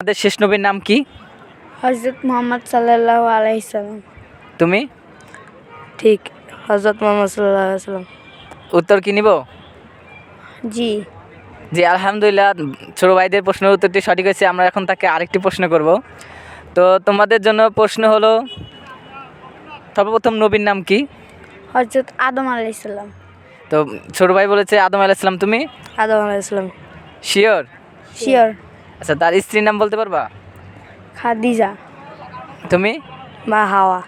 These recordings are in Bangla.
আমাদের শেষ নবীর নাম কি? হজরত মোহাম্মদ সাল্লাহ আলাইসাল্লাম তুমি? ঠিক হজরত মোহাম্মদ সাল্লাহ সাল্লাম। উত্তর কি নিব? জি। জি আলহামদুলিল্লাহ। ছোটো ভাইদের প্রশ্নের উত্তরটি সঠিক হয়েছে আমরা এখন তাকে আরেকটি প্রশ্ন করব। তো তোমাদের জন্য প্রশ্ন হলো সর্বপ্রথম নবীর নাম কি? হজরত আদম আলাইসাল্লাম তো ছোটো ভাই বলেছে আদম আলাইসালাম তুমি? আদম আলাইসাল্লাম শিওর শিওর আচ্ছা তার স্ত্রীর নাম বলতে পারবা? খাদিজা। তুমি? বা হাওয়া।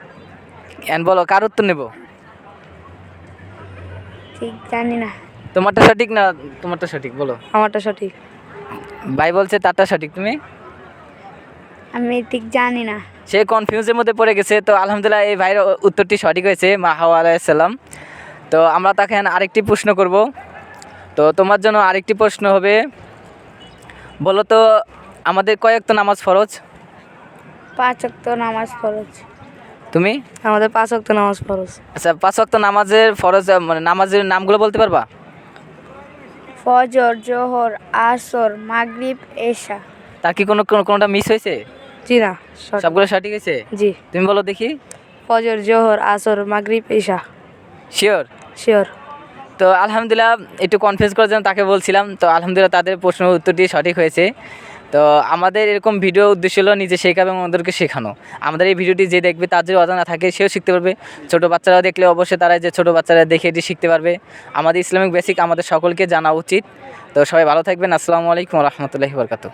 এন বলো কার উত্তর নেব? ঠিক জানি না। তোমারটা সঠিক না তোমারটা সঠিক বলো। আমারটা সঠিক। ভাই বলছে তারটা সঠিক তুমি? আমি ঠিক জানি না। সে কনফিউজের মধ্যে পড়ে গেছে তো আলহামদুলিল্লাহ এই ভাইয়ের উত্তরটি সঠিক হয়েছে মা হাওয়া আলাইসাল্লাম তো আমরা তাকে আরেকটি প্রশ্ন করব। তো তোমার জন্য আরেকটি প্রশ্ন হবে বলো তো আমাদের কয়েক তো নামাজ ফরজ? পাঁচ অক্ত নামাজ ফরজ। তুমি? আমাদের পাঁচ অক্ত নামাজ ফরজ। আচ্ছা পাঁচ ওয়াক্ত নামাজের ফরজ মানে নামাজের নামগুলো বলতে পারবা? ফজর জোহর আসর মাগরিব এশা। তার কি কোনো কোনো- কোনোটা মিস হয়েছে? জি না সবগুলো সঠিক হয়েছে? জি। তুমি বলো দেখি। ফজর জোহর আসর মাগরিব এশা। শিওর শিওর তো আলহামদুলিল্লাহ একটু কনফিউজ করার জন্য তাকে বলছিলাম। তো আলহামদুলিল্লাহ তাদের প্রশ্ন উত্তরটি সঠিক হয়েছে। তো আমাদের এরকম ভিডিও উদ্দেশ্য হলো নিজে শেখাবে এবং ওদেরকে শেখানো। আমাদের এই ভিডিওটি যে দেখবে তার যদি অজানা থাকে সেও শিখতে পারবে। ছোটো বাচ্চারা দেখলে অবশ্যই তারা যে ছোটো বাচ্চারা দেখে এটি শিখতে পারবে। আমাদের ইসলামিক বেসিক আমাদের সকলকে জানা উচিত। তো সবাই ভালো থাকবেন। আসসালামু আলাইকুম রহমতুল্লাহি বরকাত